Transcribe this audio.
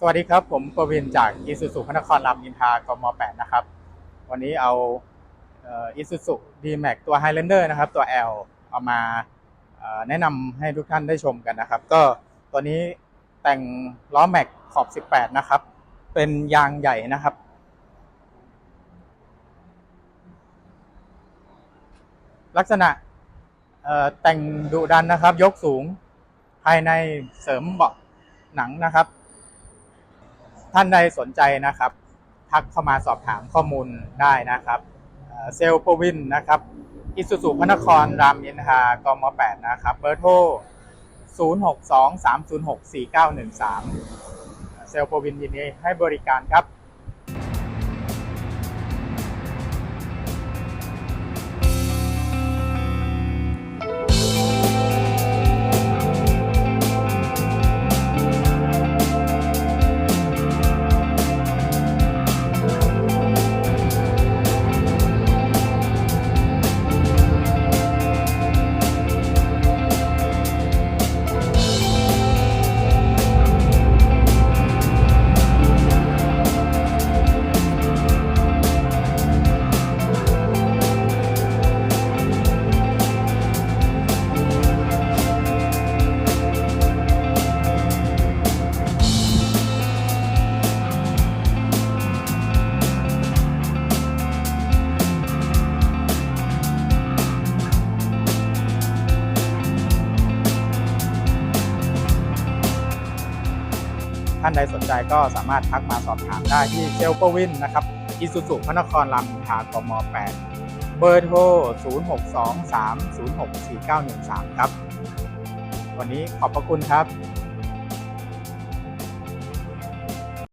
สวัสดีครับ ผมประวินจากอีซูซูพระนครรามอินทากม 8 นะครับ วันนี้เอาอีซูซูดีแม็กตัว Highlander นะครับ ตัว L เอามาเอ่อแนะนำให้ทุกท่านได้ชมกันนะครับ ก็ตัวนี้แต่งล้อแม็กขอบ 18 นะครับ เป็นยางใหญ่นะครับ ลักษณะแต่งดุดันนะครับ ยกสูงภายในเสริมเบาะหนังนะครับ ท่านใดสนใจนะครับ ทักเข้ามาสอบถามข้อมูลได้นะครับเซลล์ปวินนะครับอิสุสุพระนครรามอินทรากม8นะครับเบอร์โทร0623064913 เซลล์ปวินยินดีให้บริการครับ ท่านใดสนใจก็สามารถทักมาสอบถามได้ที่เซลล์วินนะครับอิสุสุพระนครลำอินทรากม 8 เบอร์โทร 0623064913 ครับ วันนี้ขอบพระคุณครับ